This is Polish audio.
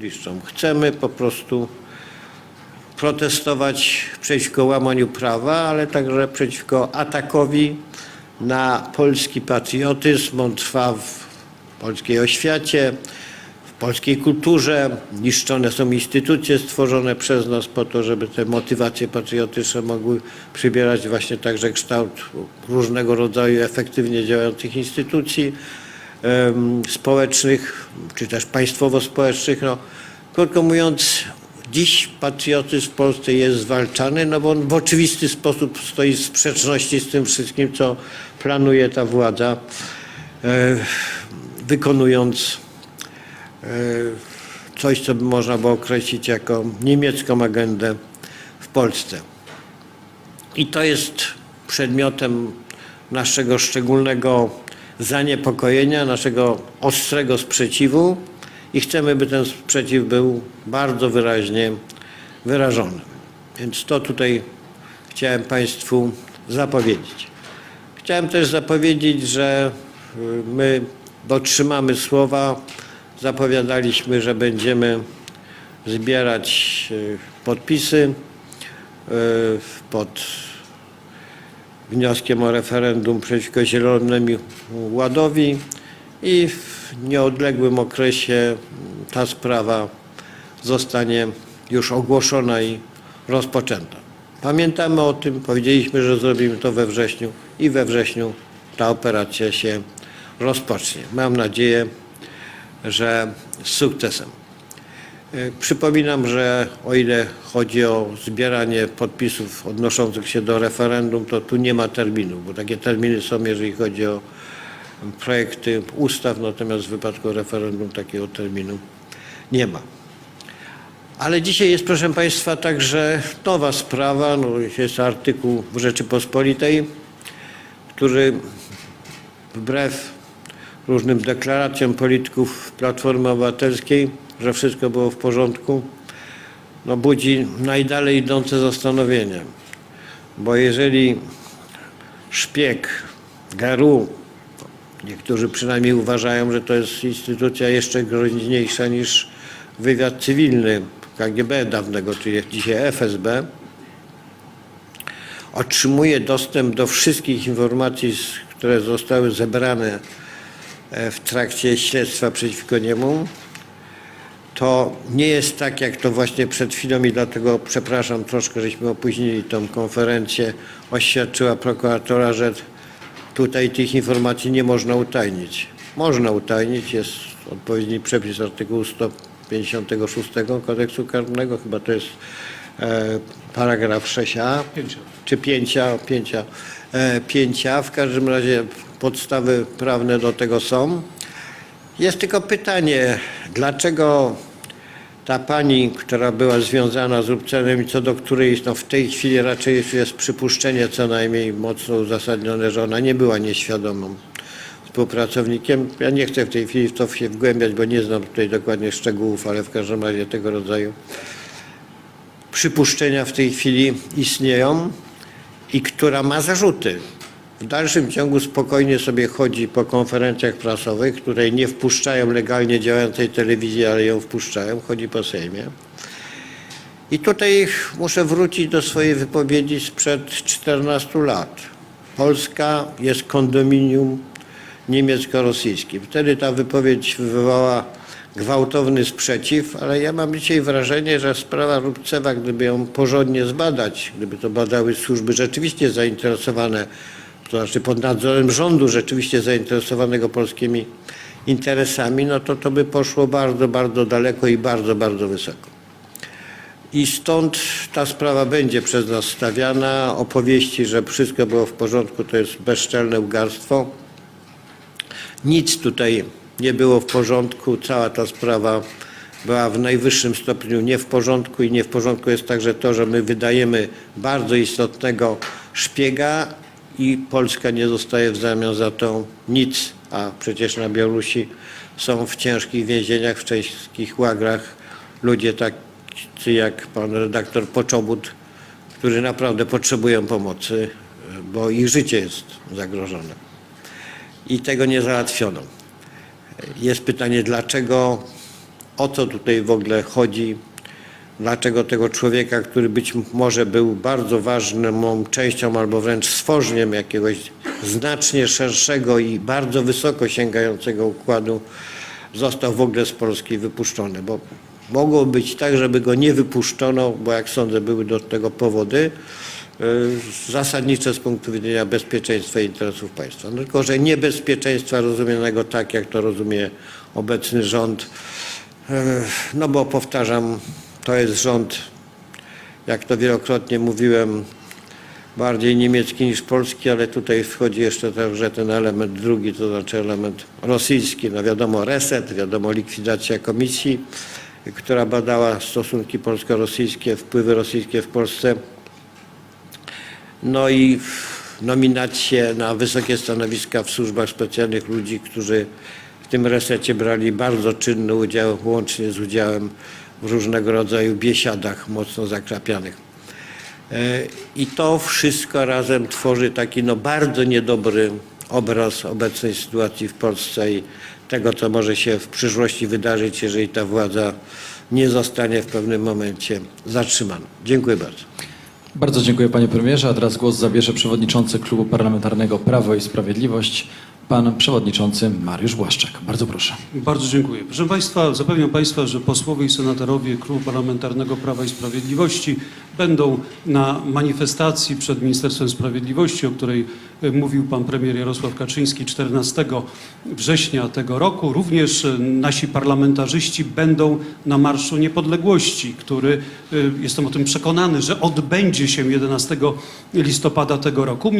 bydliszczom. Chcemy po prostu protestować przeciwko łamaniu prawa, ale także przeciwko atakowi na polski patriotyzm. On trwa w polskiej oświacie, w polskiej kulturze. Niszczone są instytucje stworzone przez nas po to, żeby te motywacje patriotyczne mogły przybierać właśnie także kształt różnego rodzaju efektywnie działających instytucji społecznych, czy też państwowo-społecznych. No, krótko mówiąc, dziś patriotyzm w Polsce jest zwalczany, no bo on w oczywisty sposób stoi w sprzeczności z tym wszystkim, co planuje ta władza, e, wykonując e, coś, co by można było określić jako niemiecką agendę w Polsce. I to jest przedmiotem naszego szczególnego zaniepokojenia, naszego ostrego sprzeciwu i chcemy, by ten sprzeciw był bardzo wyraźnie wyrażony. Więc to tutaj chciałem Państwu zapowiedzieć. Chciałem też zapowiedzieć, że y, my dotrzymamy słowa. Zapowiadaliśmy, że będziemy zbierać y, podpisy y, pod wnioskiem o referendum przeciwko Zielonemu Ładowi i w nieodległym okresie ta sprawa zostanie już ogłoszona i rozpoczęta. Pamiętamy o tym, powiedzieliśmy, że zrobimy to we wrześniu i we wrześniu ta operacja się rozpocznie. Mam nadzieję, że z sukcesem. E, Przypominam, że o ile chodzi o zbieranie podpisów odnoszących się do referendum, to tu nie ma terminu, bo takie terminy są, jeżeli chodzi o projekty ustaw, natomiast w wypadku referendum takiego terminu nie ma. Ale dzisiaj jest, proszę Państwa, także nowa sprawa, no jest artykuł w Rzeczypospolitej, który wbrew różnym deklaracjom polityków Platformy Obywatelskiej, że wszystko było w porządku, no budzi najdalej idące zastanowienie. Bo jeżeli szpieg GRU, niektórzy przynajmniej uważają, że to jest instytucja jeszcze groźniejsza niż wywiad cywilny KGB dawnego, czyli dzisiaj FSB, otrzymuje dostęp do wszystkich informacji, które zostały zebrane e, w trakcie śledztwa przeciwko niemu, to nie jest tak, jak to właśnie przed chwilą i dlatego przepraszam troszkę, żeśmy opóźnili tą konferencję, oświadczyła prokuratora, że tutaj tych informacji nie można utajnić. Można utajnić, jest odpowiedni przepis artykułu 156 kodeksu karnego, chyba to jest e, paragraf 6a czy 5a, 5a, e, 5a, w każdym razie podstawy prawne do tego są. Jest tylko pytanie, dlaczego ta pani, która była związana z Lubcenem i co do której no w tej chwili raczej jest przypuszczenie co najmniej mocno uzasadnione, że ona nie była nieświadomą współpracownikiem. Ja nie chcę w tej chwili w to się wgłębiać, bo nie znam tutaj dokładnie szczegółów, ale w każdym razie tego rodzaju przypuszczenia w tej chwili istnieją i która ma zarzuty. W dalszym ciągu spokojnie sobie chodzi po konferencjach prasowych, której nie wpuszczają legalnie działającej telewizji, ale ją wpuszczają, chodzi po Sejmie. I tutaj muszę wrócić do swojej wypowiedzi sprzed 14 lat. Polska jest kondominium niemiecko-rosyjskim. Wtedy ta wypowiedź wywołała gwałtowny sprzeciw, ale ja mam dzisiaj wrażenie, że sprawa Rubcewa, gdyby ją porządnie zbadać, gdyby to badały służby rzeczywiście zainteresowane, to znaczy pod nadzorem rządu rzeczywiście zainteresowanego polskimi interesami, no to to by poszło bardzo, bardzo daleko i bardzo, bardzo wysoko. I stąd ta sprawa będzie przez nas stawiana. Opowieści, że wszystko było w porządku, to jest bezczelne ugarstwo. Nic tutaj nie było w porządku. Cała ta sprawa była w najwyższym stopniu nie w porządku i nie w porządku jest także to, że my wydajemy bardzo istotnego szpiega i Polska nie dostaje w zamian za to nic, a przecież na Białorusi są w ciężkich więzieniach, w ciężkich łagrach. Ludzie tacy jak pan redaktor Poczobut, którzy naprawdę potrzebują pomocy, bo ich życie jest zagrożone. I tego nie załatwiono. Jest pytanie, dlaczego o co tutaj w ogóle chodzi, dlaczego tego człowieka, który być może był bardzo ważną częścią albo wręcz stworzeniem jakiegoś znacznie szerszego i bardzo wysoko sięgającego układu, został w ogóle z Polski wypuszczony, bo mogło być tak, żeby go nie wypuszczono, bo jak sądzę były do tego powody y, zasadnicze z punktu widzenia bezpieczeństwa i interesów państwa. No, tylko, że niebezpieczeństwa rozumianego tak, jak to rozumie obecny rząd, y, no bo powtarzam, to jest rząd, jak to wielokrotnie mówiłem, bardziej niemiecki niż polski, ale tutaj wchodzi jeszcze także ten element drugi, to znaczy element rosyjski. No wiadomo reset, wiadomo likwidacja komisji, która badała stosunki polsko-rosyjskie, wpływy rosyjskie w Polsce. No i nominacje na wysokie stanowiska w służbach specjalnych ludzi, którzy w tym resecie brali bardzo czynny udział, łącznie z udziałem w różnego rodzaju biesiadach mocno zakrapianych. E, I to wszystko razem tworzy taki no bardzo niedobry obraz obecnej sytuacji w Polsce i tego, co może się w przyszłości wydarzyć, jeżeli ta władza nie zostanie w pewnym momencie zatrzymana. Dziękuję bardzo. Bardzo dziękuję panie premierze. A teraz głos zabierze przewodniczący Klubu Parlamentarnego Prawo i Sprawiedliwość, pan przewodniczący Mariusz Błaszczak. Bardzo proszę. Bardzo dziękuję. Proszę Państwa, zapewniam Państwa, że posłowie i senatorowie Klubu Parlamentarnego Prawa i Sprawiedliwości będą na manifestacji przed Ministerstwem Sprawiedliwości, o której e, mówił Pan premier Jarosław Kaczyński 14 września tego roku. Również e, nasi parlamentarzyści będą na Marszu Niepodległości, który, e, jestem o tym przekonany, że odbędzie się 11 listopada tego roku.